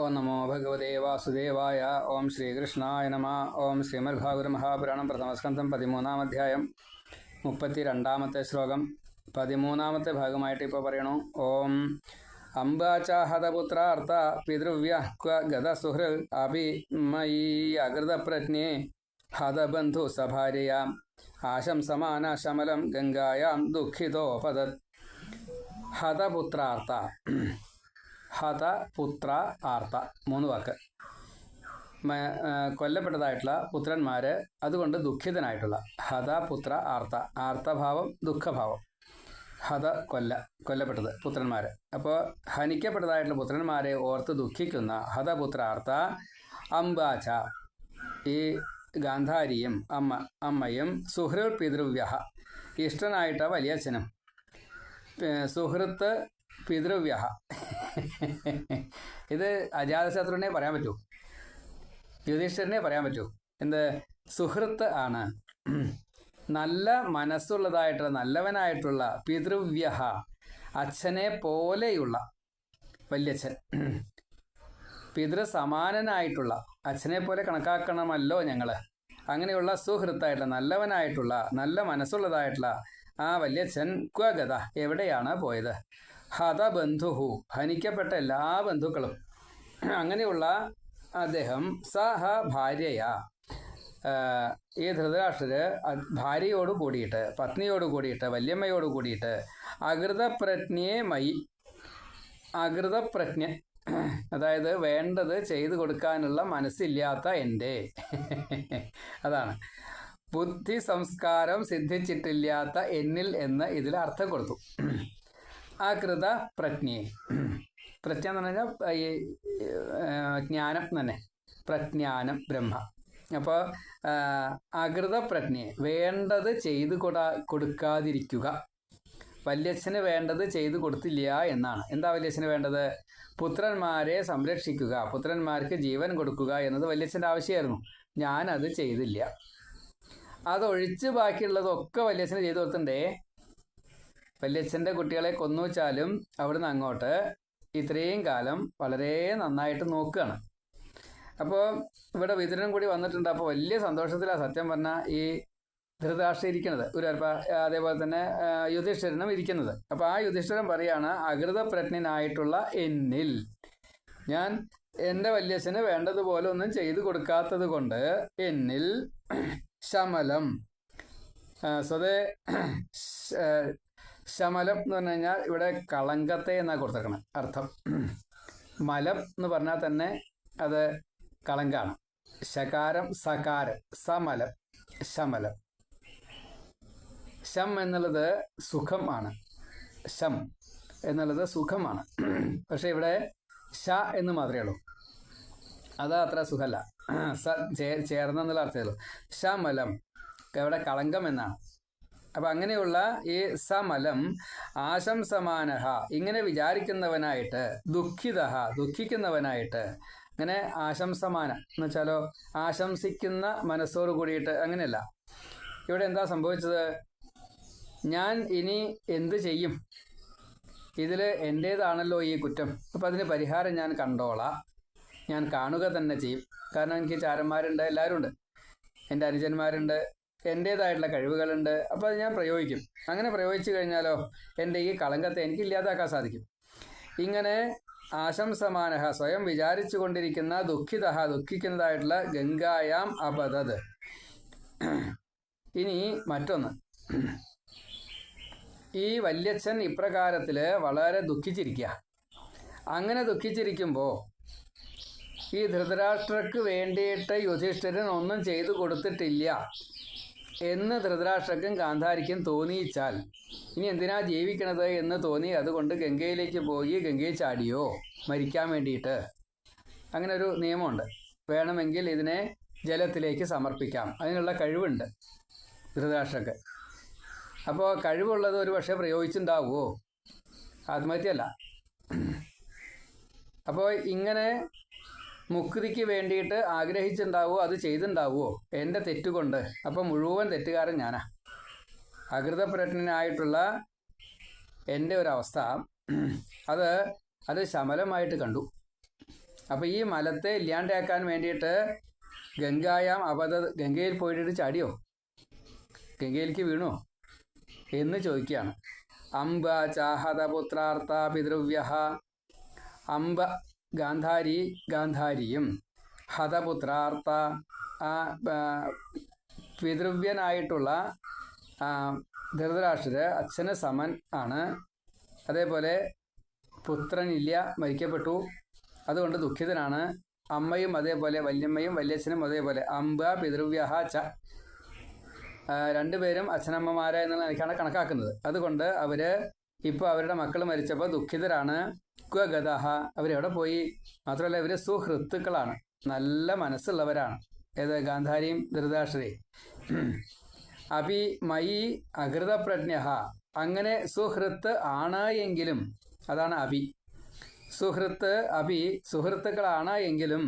ഓം നമോ ഭഗവതേ വാസുദേവായ. ഓം ശ്രീകൃഷ്ണായ നമ. ഓം ശ്രീമദ്ഭാഗവത മഹാപുരാണം പ്രഥമസ്കന്ധം പതിമൂന്നാം അധ്യായം മുപ്പത്തി രണ്ടാമത്തെ ശ്ലോകം. പതിമൂന്നാമത്തെ ഭാഗമായിട്ട് ഇപ്പോൾ പറയണു. ഓം അംബാചാഹതപുത്രാർത്ഥ പിതൃവ്യ ക്വ ഗതസുഹൃ അഭി മയീ ഹതബന്ധു സഭാര്യയാം. ആശംസമാന ശമലം ഗംഗായാം ദുഃഖിതോപതത് ഹതപുത്രാർത്ഥ. ഹത പുത്ര ആർത്ത മൂന്ന് വാക്ക്. കൊല്ലപ്പെട്ടതായിട്ടുള്ള പുത്രന്മാര് അതുകൊണ്ട് ദുഃഖിതനായിട്ടുള്ള ഹത പുത്ര ആർത്ത ആർത്തഭാവം ദുഃഖഭാവം. ഹത കൊല്ല കൊല്ലപ്പെട്ടത് പുത്രന്മാര്. അപ്പോൾ ഹനിക്കപ്പെട്ടതായിട്ടുള്ള പുത്രന്മാരെ ഓർത്ത് ദുഃഖിക്കുന്ന ഹതപുത്ര ആർത്ത അംബാച ഈ ഗാന്ധാരിയും അമ്മ അമ്മയും സുഹൃത് പിതൃവ്യഹ ഇഷ്ടനായിട്ട വലിയച്ഛനും. സുഹൃത്ത് പിതൃവ്യ ഇത് അജാതശത്രുവിനെ പറയാൻ പറ്റൂ. യുധിഷ്ഠിരനെ പറയാൻ പറ്റൂ. എന്ത്? സുഹൃത്ത് ആണ്. നല്ല മനസ്സുള്ളതായിട്ടുള്ള നല്ലവനായിട്ടുള്ള പിതൃവ്യഹ അച്ഛനെ പോലെയുള്ള വല്യച്ഛൻ. പിതൃ സമാനനായിട്ടുള്ള അച്ഛനെ പോലെ കണക്കാക്കണമല്ലോ ഞങ്ങൾ അങ്ങനെയുള്ള സുഹൃത്തായിട്ടുള്ള നല്ലവനായിട്ടുള്ള നല്ല മനസ്സുള്ളതായിട്ടുള്ള ആ വല്യച്ഛൻ ക്വഗത എവിടെയാണ് പോയത്? ഹതബന്ധുഹു ഹനിക്കപ്പെട്ട എല്ലാ ബന്ധുക്കളും. അങ്ങനെയുള്ള അദ്ദേഹം സ ഹ ഭാര്യയാ ഈ ധൃതരാഷ്ട്രര് ഭാര്യയോട് കൂടിയിട്ട് പത്നിയോട് കൂടിയിട്ട് വല്യമ്മയോട് കൂടിയിട്ട് അകൃതപ്രജ്ഞയെ മൈ അകൃതപ്രജ്ഞ അതായത് വേണ്ടത് ചെയ്തു കൊടുക്കാനുള്ള മനസ്സില്ലാത്ത എന്റെ. അതാണ്. ബുദ്ധി സംസ്കാരം സിദ്ധിച്ചിട്ടില്ലാത്ത എന്നിൽ എന്ന് ഇതിൽ അർത്ഥം കൊടുത്തു. അകൃത പ്രജ്ഞയെ പ്രജ്ഞ എന്ന് പറഞ്ഞാൽ ഈ ജ്ഞാനം തന്നെ. പ്രജ്ഞാനം ബ്രഹ്മ. അപ്പോൾ അകൃത പ്രജ്ഞയെ വേണ്ടത് ചെയ്തു കൊടാ കൊടുക്കാതിരിക്കുക. വല്യച്ഛന് വേണ്ടത് ചെയ്തു കൊടുത്തില്ല എന്നാണ്. എന്താ വല്യച്ഛന് വേണ്ടത്? പുത്രന്മാരെ സംരക്ഷിക്കുക. പുത്രന്മാർക്ക് ജീവൻ കൊടുക്കുക എന്നത് വല്യച്ഛന്റെ ആവശ്യമായിരുന്നു. ഞാനത് ചെയ്തില്ല. അതൊഴിച്ച് ബാക്കിയുള്ളതൊക്കെ വല്യച്ഛന് ചെയ്തു കൊടുത്തിട്ടുണ്ടേ. വല്യച്ഛന്റെ കുട്ടികളെ കൊന്നു വെച്ചാലും അവിടുന്ന് അങ്ങോട്ട് ഇത്രയും കാലം വളരെ നന്നായിട്ട് നോക്കുകയാണ്. അപ്പോൾ ഇവിടെ വിതുരനും കൂടി വന്നിട്ടുണ്ട്. അപ്പോൾ വലിയ സന്തോഷത്തിലാണ് സത്യം പറഞ്ഞാൽ ഈ ധൃതരാഷ്ട്ര ഇരിക്കുന്നത്. ഒരു അതേപോലെ തന്നെ യുധിഷ്ഠിരനും ഇരിക്കുന്നത്. അപ്പോൾ ആ യുധിഷ്ഠിരൻ പറയാണ് അകൃതപ്രജ്ഞനായിട്ടുള്ള എന്നിൽ ഞാൻ എന്റെ വല്യച്ഛന് വേണ്ടതുപോലെ ഒന്നും ചെയ്തു കൊടുക്കാത്തത് കൊണ്ട് എന്നിൽ ശമലം സ്വതേ ശമലം എന്ന് പറഞ്ഞു കഴിഞ്ഞാൽ ഇവിടെ കളങ്കത്തെ എന്നാണ് കൊടുത്തേക്കണം. അർത്ഥം. മലം എന്ന് പറഞ്ഞാൽ തന്നെ അത് കളങ്കാണ്. ശകാരം സകാരം സമലം ശമലം. ശം എന്നുള്ളത് സുഖം ആണ്. ശം എന്നുള്ളത് സുഖമാണ്. പക്ഷെ ഇവിടെ ഷ എന്ന് മാത്രമേ ഉള്ളൂ. അത് അത്ര സുഖമല്ല സ ചേ- ചേർന്നെന്നുള്ള അർത്ഥമേ ഉള്ളൂ. ശമലം. ഇവിടെ കളങ്കം എന്നാണ്. അപ്പം അങ്ങനെയുള്ള ഈ സമലം ആശംസമാനഹ ഇങ്ങനെ വിചാരിക്കുന്നവനായിട്ട് ദുഃഖിത ദുഃഖിക്കുന്നവനായിട്ട് അങ്ങനെ ആശംസമാന എന്ന് വെച്ചാലോ ആശംസിക്കുന്ന മനസ്സോട് കൂടിയിട്ട് അങ്ങനെയല്ല. ഇവിടെ എന്താ സംഭവിച്ചത്? ഞാൻ ഇനി എന്ത് ചെയ്യും? ഇതിൽ എന്റേതാണല്ലോ ഈ കുറ്റം. അപ്പം അതിന് പരിഹാരം ഞാൻ കണ്ടോളാം. ഞാൻ കാണുക തന്നെ ചെയ്യും. കാരണം എനിക്ക് ചാരന്മാരുണ്ട് എല്ലാവരും ഉണ്ട് എന്റെ അനുജന്മാരുണ്ട് എന്റേതായിട്ടുള്ള കഴിവുകളുണ്ട്. അപ്പോൾ അത് ഞാൻ പ്രയോഗിക്കും. അങ്ങനെ പ്രയോഗിച്ചു കഴിഞ്ഞാലോ എന്റെ ഈ കളങ്കത്തെ എനിക്ക് ഇല്ലാതാക്കാൻ സാധിക്കും. ഇങ്ങനെ ആശംസമാനഹ സ്വയം വിചാരിച്ചു കൊണ്ടിരിക്കുന്ന ദുഃഖിത ദുഃഖിക്കുന്നതായിട്ടുള്ള ഗംഗായാം അപതത്. ഇനി മറ്റൊന്ന്. ഈ വല്യച്ഛൻ ഇപ്രകാരത്തിൽ വളരെ ദുഃഖിച്ചിരിക്കുക അങ്ങനെ ദുഃഖിച്ചിരിക്കുമ്പോൾ ഈ ധൃതരാഷ്ട്രക്ക് വേണ്ടിയിട്ട് യുധിഷ്ഠിരൻ ഒന്നും ചെയ്തു കൊടുത്തിട്ടില്ല. എന്ന് ധൃതരാഷ്ട്രക്കും ഗാന്ധാരിക്കും തോന്നിയിച്ചാൽ. ഇനി എന്തിനാ ജീവിക്കണത് എന്ന് തോന്നി അതുകൊണ്ട് ഗംഗയിലേക്ക് പോയി ഗംഗയിൽ ചാടിയോ? മരിക്കാൻ വേണ്ടിയിട്ട്. അങ്ങനെ ഒരു നിയമമുണ്ട്. വേണമെങ്കിൽ ഇതിനെ ജലത്തിലേക്ക് സമർപ്പിക്കാം. അതിനുള്ള കഴിവുണ്ട് ധൃതരാഷ്ട്രക്ക്. അപ്പോൾ കഴിവുള്ളത് ഒരു പക്ഷേ പ്രയോഗിച്ചിട്ടുണ്ടാവുമോ ആത്മഹത്യല്ല അപ്പോൾ ഇങ്ങനെ മുക്തിക്ക് വേണ്ടിയിട്ട് ആഗ്രഹിച്ചിട്ടുണ്ടാവുമോ അത് ചെയ്തിട്ടുണ്ടാവുമോ എന്റെ തെറ്റുകൊണ്ട്. അപ്പം മുഴുവൻ തെറ്റുകാരൻ ഞാനാ. അകൃതപ്രജ്ഞനായിട്ടുള്ള എന്റെ ഒരവസ്ഥ. അത് അത് ശമലമായിട്ട് കണ്ടു. അപ്പോൾ ഈ മലത്തെ ഇല്ലാണ്ടാക്കാൻ വേണ്ടിയിട്ട് ഗംഗായാം അപത ഗംഗയിൽ പോയിട്ട് ചാടിയോ? ഗംഗയിലേക്ക് വീണോ? എന്ന് ചോദിക്കുകയാണ്. അംബ ചാഹത പുത്രാർത്ഥ പിതൃവ്യഹ. അംബ ഗാന്ധാരി ഗാന്ധാരിയും ഹതപുത്രാർത്ഥ പിതൃവ്യനായിട്ടുള്ള ധൃതരാഷ്ട്രര് അച്ഛന് സമൻ ആണ്. അതേപോലെ പുത്രനില്ല മരിക്കപ്പെട്ടു. അതുകൊണ്ട് ദുഃഖിതനാണ്. അമ്മയും അതേപോലെ വല്യമ്മയും വല്യച്ഛനും അതേപോലെ അംബ പിതൃവ്യഹ ച രണ്ടുപേരും അച്ഛനമ്മമാരെ എന്നുള്ള നിലയ്ക്കാണ് കണക്കാക്കുന്നത്. അതുകൊണ്ട് അവർ ഇപ്പോൾ അവരുടെ മക്കൾ മരിച്ചപ്പോൾ ദുഃഖിതരാണ്. ക്വഗതഹ അവരെവിടെ പോയി? മാത്രമല്ല ഇവർ സുഹൃത്തുക്കളാണ്. നല്ല മനസ്സുള്ളവരാണ്. ഏത്? ഗാന്ധാരിയും ധൃതാശ്രയും അപ്പി മയി അകൃതപ്രജ്ഞ അങ്ങനെ സുഹൃത്ത് ആണ് എങ്കിലും അതാണ് അഭി സുഹൃത്ത് അഭി സുഹൃത്തുക്കളാണ് എങ്കിലും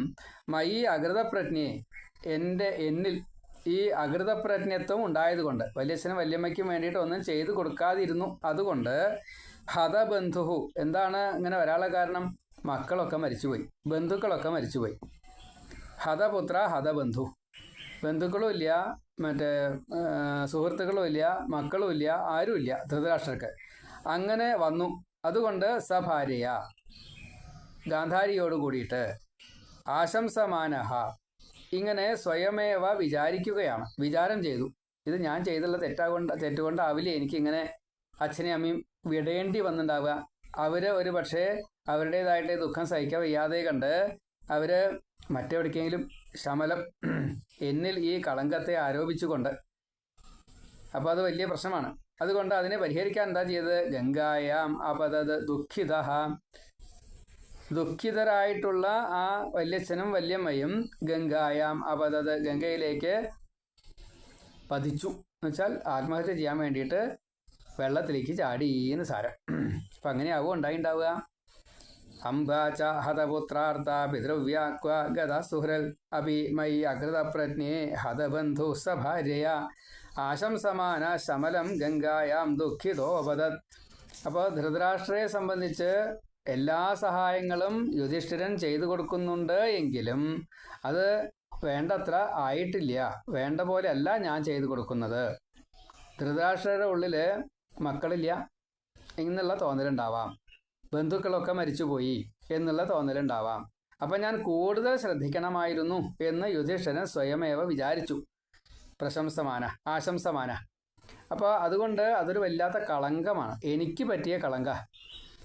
മയി അകൃതപ്രജ്ഞയെ എന്റെ എന്നിൽ ഈ അകൃതപ്രജ്ഞത്വം ഉണ്ടായതുകൊണ്ട് വല്യച്ഛനും വല്യമ്മയ്ക്കും വേണ്ടിയിട്ട് ഒന്നും ചെയ്തു കൊടുക്കാതിരുന്നു. അതുകൊണ്ട് ഹതബന്ധുഹു. എന്താണ് ഇങ്ങനെ ഒരാളെ കാരണം? മക്കളൊക്കെ മരിച്ചുപോയി. ബന്ധുക്കളൊക്കെ മരിച്ചുപോയി. ഹതപുത്ര ഹതബന്ധു. ബന്ധുക്കളും ഇല്ല മറ്റേ സുഹൃത്തുക്കളും ഇല്ല മക്കളും ഇല്ല ആരുമില്ല ധൃതരാഷ്ട്രക്ക് അങ്ങനെ വന്നു. അതുകൊണ്ട് സഭാര്യ ഗാന്ധാരിയോട് കൂടിയിട്ട് ആശംസമാനഹ. ഇങ്ങനെ സ്വയമേവ വിചാരിക്കുകയാണ്. വിചാരം ചെയ്തു. ഇത് ഞാൻ ചെയ്തുള്ള തെറ്റാകൊണ്ട് തെറ്റുകൊണ്ടാവില്ലേ എനിക്കിങ്ങനെ അച്ഛനെയും അമ്മയും വിടേണ്ടി വന്നിട്ടുണ്ടാവുക അവർ ഒരു പക്ഷേ അവരുടേതായിട്ട് ദുഃഖം സഹിക്കാൻ വയ്യാതെ കണ്ട് അവർ മറ്റെവിടേക്കെങ്കിലും ശമലം എന്നിൽ ഈ കളങ്കത്തെ ആരോപിച്ചുകൊണ്ട്. അപ്പോൾ അത് വലിയ പ്രശ്നമാണ്. അതുകൊണ്ട് അതിനെ പരിഹരിക്കാൻ എന്താ ചെയ്തത്? ഗംഗായാം അപതത് ദുഃഖിത. ദുഃഖിതരായിട്ടുള്ള ആ വല്യച്ഛനും വല്യമ്മയും ഗംഗായാം അപതത് ഗംഗയിലേക്ക് പതിച്ചു. എന്നുവെച്ചാൽ ആത്മഹത്യ ചെയ്യാൻ വേണ്ടിയിട്ട് വെള്ളത്തിലേക്ക് ചാടി ചാടിയെന്ന് സാരം. അപ്പം അങ്ങനെയാവും ഉണ്ടായിണ്ടാവുക. അംബാച ഹതപുത്രാർത്ഥ പിതൃവ്യാക്വ ഗത സുഹൃൽ അപി മൈ അകൃതപ്രജ്ഞേ ഹതബന്ധു സഭാര്യ ആശംസമാന ശമലം ഗംഗായാം ദുഃഖിതോപതത് അപ്പോൾ ധൃതരാഷ്ട്രയെ സംബന്ധിച്ച് എല്ലാ സഹായങ്ങളും യുധിഷ്ഠിരൻ ചെയ്തു കൊടുക്കുന്നുണ്ട് എങ്കിലും അത് വേണ്ടത്ര ആയിട്ടില്ല. വേണ്ട പോലെയല്ല ഞാൻ ചെയ്തു കൊടുക്കുന്നത്. ധൃതരാഷ്ട്രയുടെ ഉള്ളിൽ മക്കളില്ല എന്നുള്ള തോന്നലുണ്ടാവാം. ബന്ധുക്കളൊക്കെ മരിച്ചുപോയി എന്നുള്ള തോന്നലുണ്ടാവാം. അപ്പം ഞാൻ കൂടുതൽ ശ്രദ്ധിക്കണമായിരുന്നു എന്ന് യുധിഷ്ഠിരൻ സ്വയമേവ വിചാരിച്ചു. പ്രശംസമാന ആശംസമാന. അപ്പോൾ അതുകൊണ്ട് അതൊരു വല്ലാത്ത കളങ്കമാണ്. എനിക്ക് പറ്റിയ കളങ്ക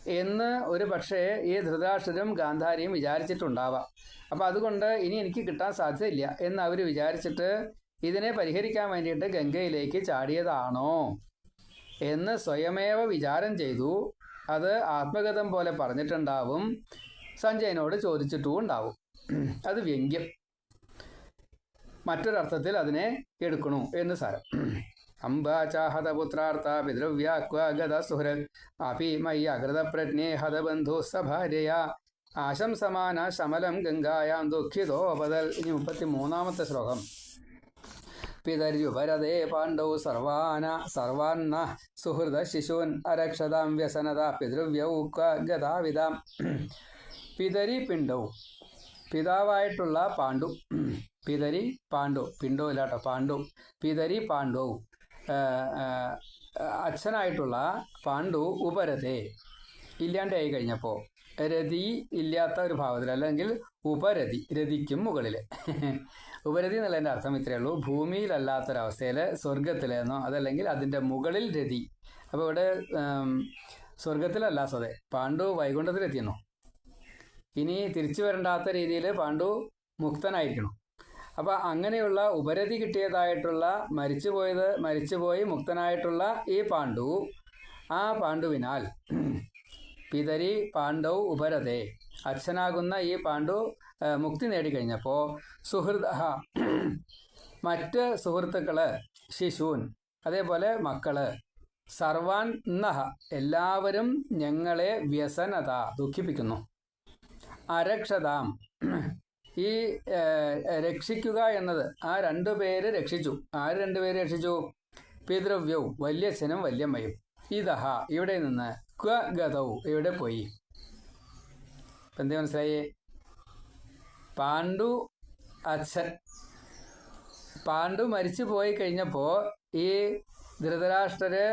എന്ന് ഒരു പക്ഷേ ഈ ധൃതരാഷ്ട്രരും ഗാന്ധാരിയും വിചാരിച്ചിട്ടുണ്ടാവാം. അപ്പോൾ അതുകൊണ്ട് ഇനി എനിക്ക് കിട്ടാൻ സാധ്യതയില്ല എന്ന് അവർ വിചാരിച്ചിട്ട് ഇതിനെ പരിഹരിക്കാൻ വേണ്ടിയിട്ട് ഗംഗയിലേക്ക് ചാടിയതാണോ? എന്ന് സ്വയമേവ വിചാരം ചെയ്തു. അത് ആത്മഗതം പോലെ പറഞ്ഞിട്ടുണ്ടാവും. സഞ്ജയനോട് ചോദിച്ചിട്ടും ഉണ്ടാവും അത് വ്യംഗ്യം. മറ്റൊരർത്ഥത്തിൽ അതിനെ എടുക്കണു എന്ന് സാരം. അംബാചാഹതപുത്രാർത്ഥ പിതൃവ്യാക്വഗത അഭി അപി മയ്യ അകൃതപ്രജ്ഞേ ഹതബന്ധു സഭാര്യ ആശംസമാന ശമലം ഗംഗായാം ദുഃഖിതോ ബദൽ. ഇനി മുപ്പത്തി മൂന്നാമത്തെ ശ്ലോകം. പിതര്യുപരതേ പാണ്ഡൗ സർവാന സർവാന്ന സുഹൃദ ശിശൂൻ അരക്ഷതാം വ്യസനത പിതൃവ്യൗക്ക ഗതാവിതാം. പിതരി പിണ്ടവും പിതാവായിട്ടുള്ള പാണ്ഡു. പിതരി പാണ്ഡു. പിണ്ടോ ഇല്ലാട്ടോ പാണ്ഡു. പിതരി പാണ്ഡു അച്ഛനായിട്ടുള്ള പാണ്ഡു ഉപരതെ ഇല്ലാണ്ടായി കഴിഞ്ഞപ്പോൾ രതി ഇല്ലാത്ത ഒരു ഭാവത്തിൽ അല്ലെങ്കിൽ ഉപരതി രതിക്കും മുകളിൽ ഉപരതി എന്നുള്ളതിന്റെ അർത്ഥം ഇത്രയേ ഉള്ളൂ. ഭൂമിയിലല്ലാത്തൊരവസ്ഥയിൽ സ്വർഗത്തിലെന്നോ അതല്ലെങ്കിൽ അതിന്റെ മുകളിൽ രതി. അപ്പോൾ ഇവിടെ സ്വർഗത്തിലല്ല സ്വതേ പാണ്ഡു വൈകുണ്ഠത്തിലെത്തിയെന്നോ ഇനി തിരിച്ചു വരണ്ടാത്ത രീതിയിൽ പാണ്ഡു മുക്തനായിരിക്കണം. അപ്പോൾ അങ്ങനെയുള്ള ഉപരതി കിട്ടിയതായിട്ടുള്ള മരിച്ചുപോയത് മരിച്ചുപോയി മുക്തനായിട്ടുള്ള ഈ പാണ്ഡു ആ പാണ്ഡുവിനാൽ പിതരി പാണ്ഡവ് ഉപരതേ അച്ഛനാകുന്ന ഈ പാണ്ഡു മുക്തി നേടിക്കഴിഞ്ഞപ്പോൾ സുഹൃദ മറ്റ് സുഹൃത്തുക്കൾ ശിശൂൻ അതേപോലെ മക്കൾ സർവാൻ നഹ എല്ലാവരും ഞങ്ങളെ വ്യസനത ദുഃഖിപ്പിക്കുന്നു. അരക്ഷതാം. ഈ രക്ഷിക്കുക എന്നത് ആ രണ്ടു പേര് രക്ഷിച്ചു. ആര് രണ്ടുപേര് രക്ഷിച്ചു? പിതൃവ്യവും വല്യച്ഛനും വല്യമ്മയും ഇതഹ ഇവിടെ നിന്ന് ക്വ ഗതവും ഇവിടെ പോയി. എന്തേ മനസ്സിലായേ? പാണ്ഡു അച്ഛൻ പാണ്ഡു മരിച്ചു പോയി കഴിഞ്ഞപ്പോൾ ഈ ധൃതരാഷ്ട്രര്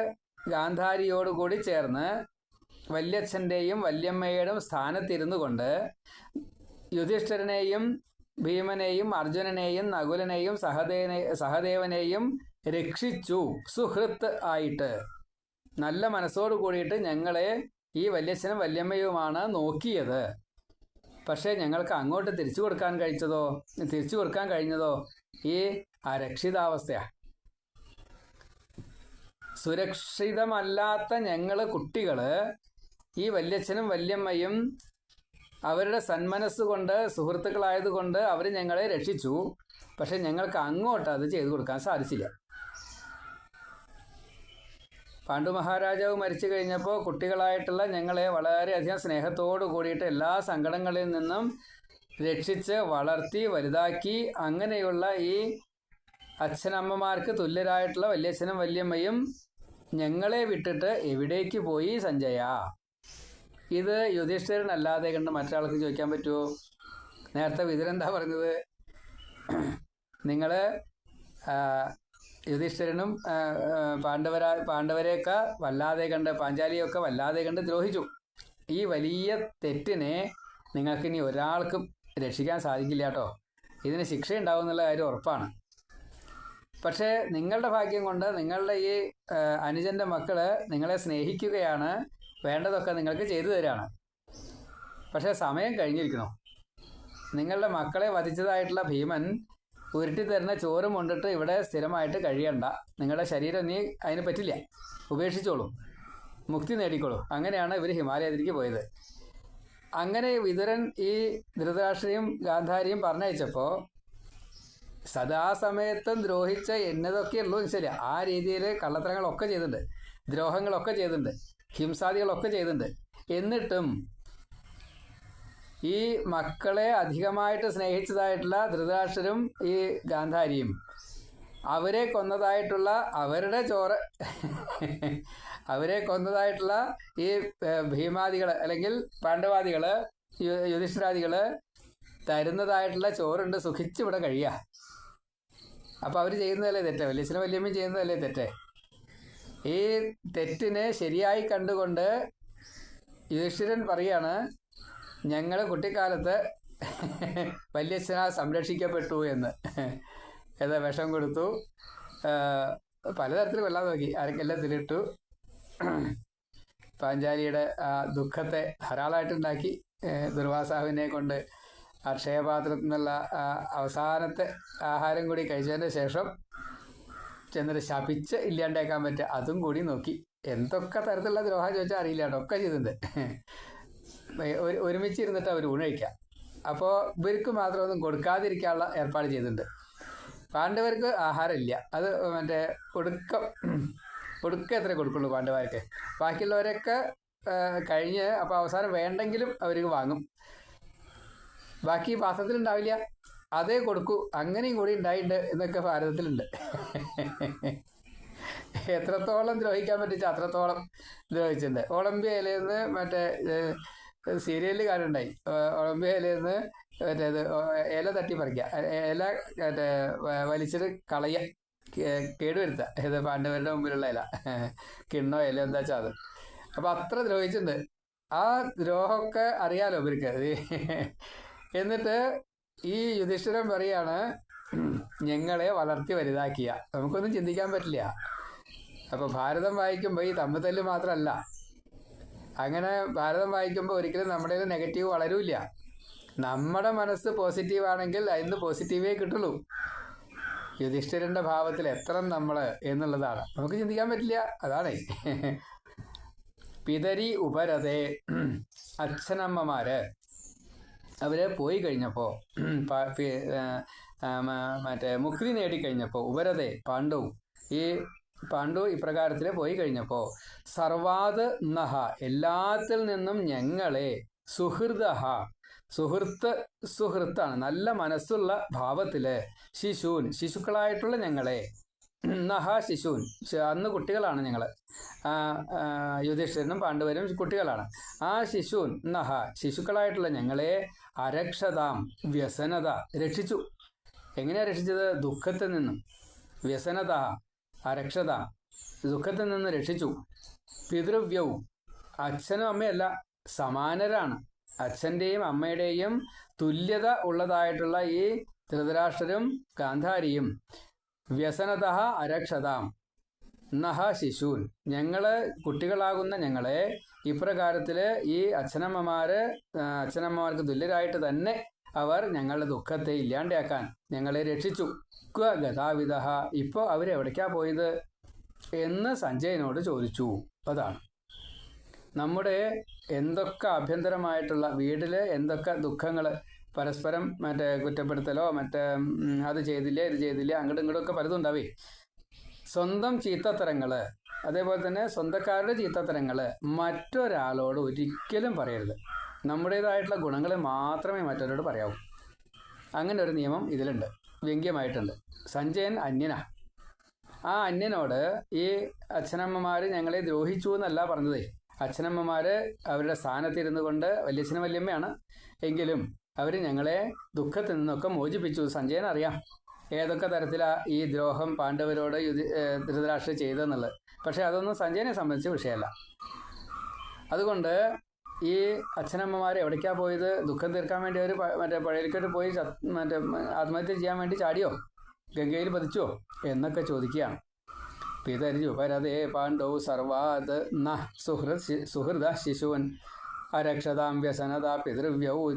ഗാന്ധാരിയോടുകൂടി ചേർന്ന് വല്യച്ഛന്റെയും വല്യമ്മയുടെയും സ്ഥാനത്തിരുന്നു കൊണ്ട് യുധിഷ്ഠിരനെയും ഭീമനെയും അർജുനനെയും നകുലനെയും സഹദേവനെ സഹദേവനെയും രക്ഷിച്ചു. സുഹൃത്ത് ആയിട്ട്. നല്ല മനസ്സോട് കൂടിയിട്ട് ഞങ്ങളെ ഈ വല്യച്ഛനും വല്യമ്മയുമാണ് നോക്കിയത്. പക്ഷേ ഞങ്ങൾക്ക് അങ്ങോട്ട് തിരിച്ചു കൊടുക്കാൻ കഴിച്ചതോ? തിരിച്ചു കൊടുക്കാൻ കഴിഞ്ഞതോ? ഈ അരക്ഷിതാവസ്ഥയാണ് സുരക്ഷിതമല്ലാത്ത ഞങ്ങൾ കുട്ടികൾ ഈ വല്യച്ഛനും വല്യമ്മയും അവരുടെ സന്മനസ് കൊണ്ട് സുഹൃത്തുക്കളായതുകൊണ്ട് അവർ ഞങ്ങളെ രക്ഷിച്ചു. പക്ഷെ ഞങ്ങൾക്ക് അങ്ങോട്ട് അത് ചെയ്തു കൊടുക്കാൻ സാധിച്ചില്ല. പാണ്ഡു മഹാരാജാവ് മരിച്ചു കഴിഞ്ഞപ്പോൾ കുട്ടികളായിട്ടുള്ള ഞങ്ങളെ വളരെയധികം സ്നേഹത്തോടു കൂടിയിട്ട് എല്ലാ സങ്കടങ്ങളിൽ നിന്നും രക്ഷിച്ച് വളർത്തി വലുതാക്കി. അങ്ങനെയുള്ള ഈ അച്ഛനമ്മമാർക്ക് തുല്യരായിട്ടുള്ള വല്യച്ഛനും വല്യമ്മയും ഞങ്ങളെ വിട്ടിട്ട് എവിടേക്ക് പോയി സഞ്ജയ? ഇത് യുധിഷ്ഠിരനല്ലാതെ കണ്ട് മറ്റൊരാൾക്ക് ചോദിക്കാൻ പറ്റുമോ നേരത്തെ വിതുരെന്താ പറഞ്ഞത്? നിങ്ങൾ യുധിഷ്ഠിരനും പാണ്ഡവരാ പാണ്ഡവരെയൊക്കെ വല്ലാതെ കണ്ട് പാഞ്ചാലിയൊക്കെ വല്ലാതെ കണ്ട് ദ്രോഹിച്ചു. ഈ വലിയ തെറ്റിനെ നിങ്ങൾക്കിനി ഒരാൾക്കും രക്ഷിക്കാൻ സാധിക്കില്ല കേട്ടോ. ഇതിന് ശിക്ഷ ഉണ്ടാവും എന്നുള്ള കാര്യം ഉറപ്പാണ്. പക്ഷേ നിങ്ങളുടെ ഭാഗ്യം കൊണ്ട് നിങ്ങളുടെ ഈ അനുജന്റെ മക്കൾ നിങ്ങളെ സ്നേഹിക്കുകയാണ് വേണ്ടതൊക്കെ നിങ്ങൾക്ക് ചെയ്തു തരാണ്. പക്ഷേ സമയം കഴിഞ്ഞിരിക്കണോ നിങ്ങളുടെ മക്കളെ വധിച്ചതായിട്ടുള്ള ഭീമൻ ഉരുട്ടി തരുന്ന ചോറും കൊണ്ടിട്ട് ഇവിടെ സ്ഥിരമായിട്ട് കഴിയണ്ട. നിങ്ങളുടെ ശരീരം നീ അതിന് പറ്റില്ല. ഉപേക്ഷിച്ചോളൂ. മുക്തി നേടിക്കോളൂ. അങ്ങനെയാണ് ഇവർ ഹിമാലയത്തിലേക്ക് പോയത്. അങ്ങനെ വിതുരൻ ഈ ധൃതരാഷ്ട്രയും ഗാന്ധാരിയും പറഞ്ഞയച്ചപ്പോൾ സദാസമയത്തും ദ്രോഹിച്ച എന്നതൊക്കെ ഉള്ളൂ ശരി. ആ രീതിയിൽ കള്ളത്തരങ്ങളൊക്കെ ചെയ്തിട്ടുണ്ട്. ദ്രോഹങ്ങളൊക്കെ ചെയ്തിട്ടുണ്ട്. ഹിംസാദികളൊക്കെ ചെയ്തിട്ടുണ്ട്. എന്നിട്ടും ഈ മക്കളെ അധികമായിട്ട് സ്നേഹിച്ചതായിട്ടുള്ള ധൃതരാഷ്ട്രരും ഈ ഗാന്ധാരിയും. അവരെ കൊന്നതായിട്ടുള്ള അവരുടെ ചോറ് അവരെ കൊന്നതായിട്ടുള്ള ഈ ഭീമാദികൾ അല്ലെങ്കിൽ പാണ്ഡവാദികൾ യുധിഷ്ഠിരാദികൾ തരുന്നതായിട്ടുള്ള ചോറുണ്ട് സുഖിച്ചിവിടെ കഴിയുക അപ്പോൾ അവർ ചെയ്യുന്നതല്ലേ തെറ്റേ? വലിയ വല്യമ്മയും ചെയ്യുന്നതല്ലേ തെറ്റേ? ഈ തെറ്റിനെ ശരിയായി കണ്ടുകൊണ്ട് യുധിഷ്ഠിരൻ പറയാണ് ഞങ്ങൾ കുട്ടിക്കാലത്ത് വല്യച്ഛനാ സംരക്ഷിക്കപ്പെട്ടു എന്ന്. ഏതാ വിഷം കൊടുത്തു. പലതരത്തിൽ കൊല്ലാൻ നോക്കി. ആരൊക്കെല്ലാം തിരിട്ടു പാഞ്ചാലിയുടെ ആ ദുഃഖത്തെ ധാരാളമായിട്ടുണ്ടാക്കി ദുർവാസാവിനെ കൊണ്ട് അക്ഷയപാത്രത്തിൽ നിന്നുള്ള അവസാനത്തെ ആഹാരം കൂടി കഴിച്ചതിന് ശേഷം ചെന്നിട്ട് ശപിച്ച് ഇല്ലാണ്ടേക്കാൻ പറ്റുക അതും കൂടി നോക്കി. എന്തൊക്കെ തരത്തിലുള്ള ദ്രോഹം ചോദിച്ചാൽ അറിയില്ല ഒക്കെ ചെയ്തിട്ടുണ്ട്. ഒരുമിച്ച് ഇരുന്നിട്ട് അവർ ഊണഴിക്കാം അപ്പോൾ ഇവർക്ക് മാത്രം മാത്രമൊന്നും കൊടുക്കാതിരിക്കാനുള്ള ഏർപ്പാട് ചെയ്തിട്ടുണ്ട്. പാണ്ഡവർക്ക് ആഹാരമില്ല. അത് മറ്റേ ഒടുക്കം ഒടുക്കം എത്ര കൊടുക്കുള്ളൂ പാണ്ഡവർക്ക്. ബാക്കിയുള്ളവരൊക്കെ കഴിഞ്ഞ് അപ്പോൾ അവസാനം വേണ്ടെങ്കിലും അവർക്ക് വാങ്ങും. ബാക്കി പാത്രത്തിലുണ്ടാവില്ല. അതേ കൊടുക്കൂ. അങ്ങനെയും കൂടി ഉണ്ടായിട്ടുണ്ട് എന്നൊക്കെ ഭാരതത്തിലുണ്ട്. എത്രത്തോളം ദ്രോഹിക്കാൻ പറ്റിച്ച അത്രത്തോളം ദ്രോഹിച്ചിട്ടുണ്ട്. ഒളിമ്പ്യയിൽ നിന്ന് മറ്റേ സീരിയലിൽ കാണുണ്ടായി ഒളിമ്പിയയിൽ നിന്ന് മറ്റേത് ഇല തട്ടി പറിക്കുക ഇല മറ്റേ വലിച്ചിട്ട് കളയ കേടുവരുത്തുക ഇത് പാണ്ഡവരുടെ മുമ്പിലുള്ള ഇല. കിണ്ണോ ഇല എന്താ വെച്ചാൽ അത്. അപ്പം അത്ര ദ്രോഹിച്ചിട്ടുണ്ട്. ആ ദ്രോഹമൊക്കെ അറിയാലോ ഇവർക്ക്. എന്നിട്ട് ഈ യുധിഷ്ഠിരൻ പറയാണ് ഞങ്ങളെ വളർത്തി വലുതാക്കിയ. നമുക്കൊന്നും ചിന്തിക്കാൻ പറ്റില്ല. അപ്പോൾ ഭാരതം വായിക്കുമ്പോൾ ഈ തമ്മിത്തല്ല് മാത്രമല്ല അങ്ങനെ ഭാരതം വായിക്കുമ്പോൾ ഒരിക്കലും നമ്മുടെ നെഗറ്റീവ് വളരൂല്ല. നമ്മുടെ മനസ്സ് പോസിറ്റീവ് ആണെങ്കിൽ അതിന് പോസിറ്റീവേ കിട്ടുള്ളൂ. യുധിഷ്ഠിരന്റെ ഭാവത്തിൽ എത്ര നമ്മൾ എന്നുള്ളതാണ്. നമുക്ക് ചിന്തിക്കാൻ പറ്റില്ല. അതാണ്. പിതരി ഉപരതെ അച്ഛനമ്മമാര് അവർ പോയി കഴിഞ്ഞപ്പോൾ മറ്റേ മുക്തി നേടിക്കഴിഞ്ഞപ്പോൾ ഉപരതെ പാണ്ഡവും ഈ പാണ്ഡു ഇപ്രകാരത്തിൽ പോയി കഴിഞ്ഞപ്പോൾ സർവാത് നഹ എല്ലാത്തിൽ നിന്നും ഞങ്ങളെ സുഹൃദഹ സുഹൃത്ത് സുഹൃത്താണ് നല്ല മനസ്സുള്ള ഭാവത്തിൽ ശിശൂൻ ശിശുക്കളായിട്ടുള്ള ഞങ്ങളെ നഹ ശിശൂൻ അന്ന് കുട്ടികളാണ് ഞങ്ങൾ യുധിഷ്ഠിരനും പാണ്ഡവരും കുട്ടികളാണ്. ആ ശിശൂൻ നഹ ശിശുക്കളായിട്ടുള്ള ഞങ്ങളെ അരക്ഷതാം വ്യസനത രക്ഷിച്ചു. എങ്ങനെയാ രക്ഷിച്ചത്? ദുഃഖത്തിൽ നിന്നും. വ്യസനത അരക്ഷത. ദുഃഖത്തിൽ നിന്ന് രക്ഷിച്ചു. പിതൃവ്യവും. അച്ഛനും അമ്മയല്ല സമാനരാണ്. അച്ഛന്റെയും അമ്മയുടെയും തുല്യത ഉള്ളതായിട്ടുള്ള ഈ ധൃതരാഷ്ട്രരും ഗാന്ധാരിയും. വ്യസനത അരക്ഷതാം. നഹ ശിശൂൻ. ഞങ്ങൾ കുട്ടികളാകുന്ന ഞങ്ങളെ ഇപ്രകാരത്തിൽ ഈ അച്ഛനമ്മമാര് അച്ഛനമ്മമാർക്ക് തുല്യരായിട്ട് തന്നെ അവർ ഞങ്ങളുടെ ദുഃഖത്തെ ഇല്ലാണ്ടാക്കാൻ ഞങ്ങളെ രക്ഷിച്ചു. ക്വ ഗതാവിധ ഇപ്പോൾ അവരെവിടേക്കാ പോയത്? എന്ന് സഞ്ജയനോട് ചോദിച്ചു. അതാണ്. നമ്മുടെ എന്തൊക്കെ ആഭ്യന്തരമായിട്ടുള്ള വീട്ടിൽ എന്തൊക്കെ ദുഃഖങ്ങൾ പരസ്പരം മറ്റേ കുറ്റപ്പെടുത്തലോ മറ്റേ അത് ചെയ്തില്ല ഇത് ചെയ്തില്ല അങ്ങോട്ടും ഇങ്ങോട്ടും ഒക്കെ പലതും ഉണ്ടാവേ. സ്വന്തം ചീത്തത്തരങ്ങൾ അതേപോലെ തന്നെ സ്വന്തക്കാരുടെ ചീത്തത്തരങ്ങൾ മറ്റൊരാളോട് ഒരിക്കലും പറയരുത്. നമ്മുടേതായിട്ടുള്ള ഗുണങ്ങളെ മാത്രമേ മറ്റവരോട് പറയാവൂ. അങ്ങനെ ഒരു നിയമം ഇതിലുണ്ട്. വ്യംഗ്യമായിട്ടുണ്ട്. സഞ്ജയൻ അന്യനാ. ആ അന്യനോട് ഈ അച്ഛനമ്മമാർ ഞങ്ങളെ ദ്രോഹിച്ചു എന്നല്ല പറഞ്ഞതേ. അച്ഛനമ്മമാർ അവരുടെ സ്ഥാനത്തിരുന്നു കൊണ്ട് വല്യച്ഛനും വല്യമ്മയാണ്. എങ്കിലും അവർ ഞങ്ങളെ ദുഃഖത്തിൽ നിന്നൊക്കെ മോചിപ്പിച്ചു. സഞ്ജയൻ അറിയാം ഏതൊക്കെ തരത്തിലാ ഈ ദ്രോഹം പാണ്ഡവരോട് യുധി ധൃതരാഷ്ട്ര ചെയ്തതെന്നുള്ളത്. പക്ഷേ അതൊന്നും സഞ്ജയനെ സംബന്ധിച്ച വിഷയമല്ല. അതുകൊണ്ട് ഈ അച്ഛനമ്മമാർ എവിടേക്കാ പോയത്? ദുഃഖം തീർക്കാൻ വേണ്ടി അവർ മറ്റേ പഴയലിക്കോട്ട് പോയി മറ്റേ ആത്മഹത്യ ചെയ്യാൻ വേണ്ടി ചാടിയോ? ഗംഗയിൽ പതിച്ചോ? എന്നൊക്കെ ചോദിക്കുകയാണ്. പിതരുപരതേ പാണ്ഡൗ സർവാത് ന സുഹൃത് സുഹൃദ ശിശുവൻ അരക്ഷതാം വ്യസനത പിതൃവ്യൗ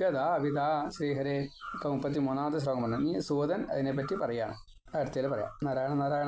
ഗതാവിത ശ്രീഹരേ. ഇപ്പം മുപ്പത്തി മൂന്നാമത്തെ ശ്ലോകം പറഞ്ഞു. നീ സൂതൻ അതിനെപ്പറ്റി പറയാണ്. അടുത്തേൽ പറയാം. നാരായണ നാരായണ.